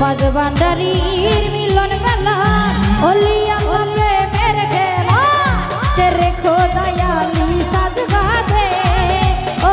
বাজ বান্দারির মিলন মেলা অলি আমার প্রেমের খেলা। চেরে খোদায়ালি সাজগা দে ও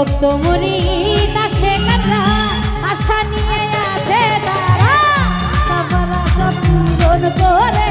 ভক্ত মুড়ি দাসে কাটা আশা নিয়ে আছে তারা। সবার আশা পূরণ করে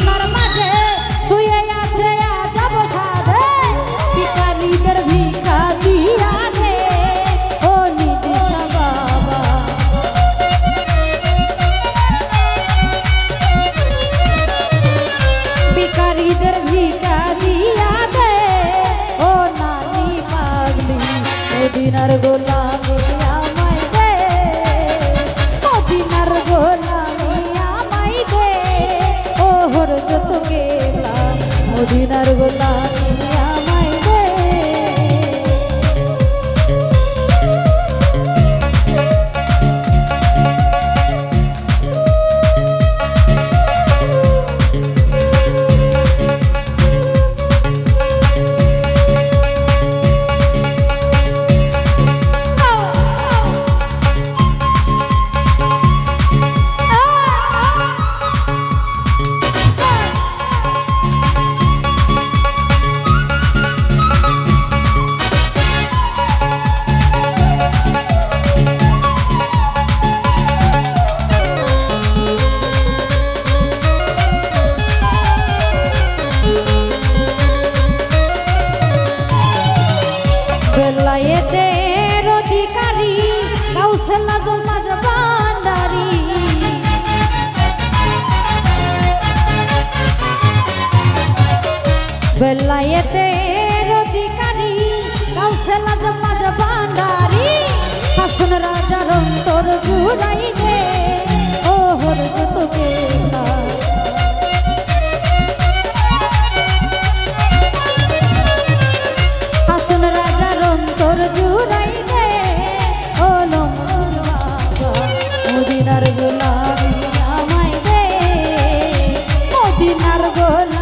মদিনার গোলামি আমায় দে মদিনার গোলামি আমায় দে ও হরজত কেবলা মদিনার গোলামি বেলায়েতে অধিকারী কাউসেলা জমাজ ভান্ডারি হাসন রাজার অন্তর ঘুরাইবে ও হর তোকে হাসন রাজার অন্তর ঘুরাইবে ও লম মদিনার গোলামি আমায় দে। মদিনার গোলামি